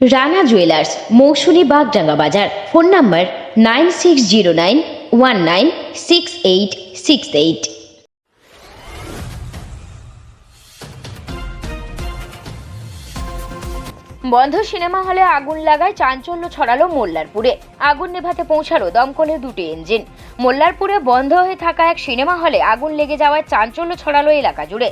Rana jewellers Mousumi Bagdanga বাজার। Phone number nine six zero nine one nine six eight six eight. বন্ধ cinema হলে আগুন লাগায় চাঞ্চল্য ছড়ালো মোল্লারপুরে। আগুন নেভাতে পৌঁছালো দমকলের দুটি ইঞ্জিন। মোল্লারপুরে বন্ধ হয়ে থাকা এক সিনেমা হলে আগুন লেগে যাওয়ায় চাঞ্চল্য ছড়ালো এলাকা জুড়ে।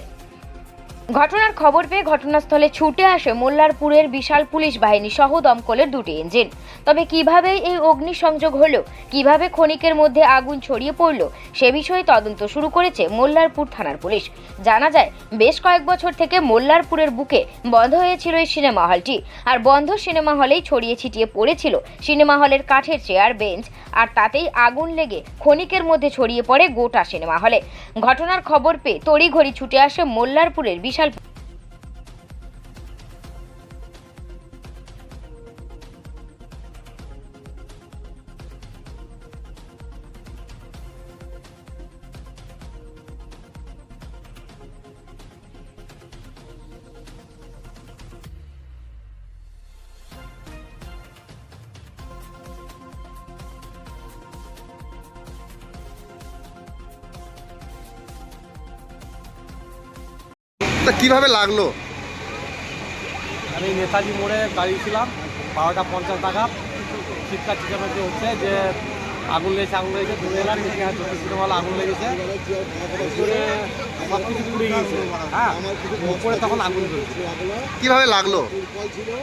ঘটনার খবর পেয়ে ঘটনাস্থলে ছুটে আসে মোল্লারপুরের বিশাল পুলিশ বাহিনী সহ দমকলের দুটি ইঞ্জিন। তবে কীভাবে এই অগ্নিসংযোগ হলো, কীভাবে ক্ষণিকের মধ্যে আগুন ছড়িয়ে পড়ল, সে বিষয়ে তদন্ত শুরু করেছে মোল্লারপুর থানার পুলিশ। জানা যায়, বেশ কয়েক বছর থেকে মোল্লারপুরের বুকে বন্ধ হয়েছিল এই সিনেমা হলটি। আর বন্ধ সিনেমা হলেই ছড়িয়ে ছিটিয়ে পড়েছিল সিনেমা হলের কাঠের চেয়ার, বেঞ্চ, আর তাতেই আগুন লেগে ক্ষণিকের মধ্যে ছড়িয়ে পড়ে গোটা সিনেমা হলে। ঘটনার খবর পেয়ে তড়িঘড়ি ছুটে আসে মোল্লারপুরের বিশাল তা কীভাবে লাগল? আমি নেতাজি মোড়ে দাঁড়িয়েছিলাম বারোটা পঞ্চাশ টাকা চিৎকার চিচামেচি হচ্ছে যে আগুন লেগেছে আগুন লেগেছে দূরে এলাম এখানে জ্যোতি আগুন লেগেছে। উপরে সব কিছু পুড়ে গিয়েছে। হ্যাঁ উপরে তখন আগুন জ্বলছে কীভাবে লাগল?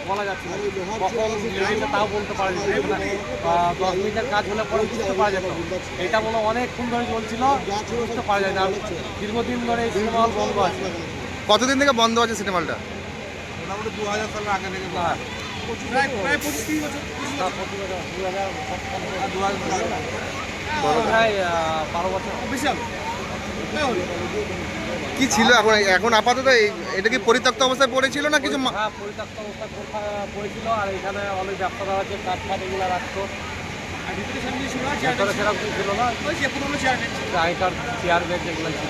বলা যাচ্ছে না। কখন লেগেছে তাও বলতে পারা যাচ্ছে না দশ মিনিটের কাজ হলে পরে বুঝতে পারা যেত। এটা মনে অনেকক্ষণ ধরে চলছিল বুঝতে পারা যায় না। দীর্ঘদিন ধরে এই সিনেমা হল বন্ধ আছে। কতদিন থেকে বন্ধ আছে সিনেমা হলটা মোটামুটি দু হাজার সালের আগে থেকে বেশি হবে। কি ছিল এখন? এখন আপাতত এটা কি পরিত্যক্ত অবস্থায় পড়েছিল না কিছু হ্যাঁ পরিত্যক্ত অবস্থায় পড়া- পড়েছিল আর এখানে অনেক ব্যবসাদার আছে কাঠ ফাট এগুলো রাখতো। সেরকম কিছু ছিল না। আগেকার চেয়ার বেঞ্চ এগুলো ছিল।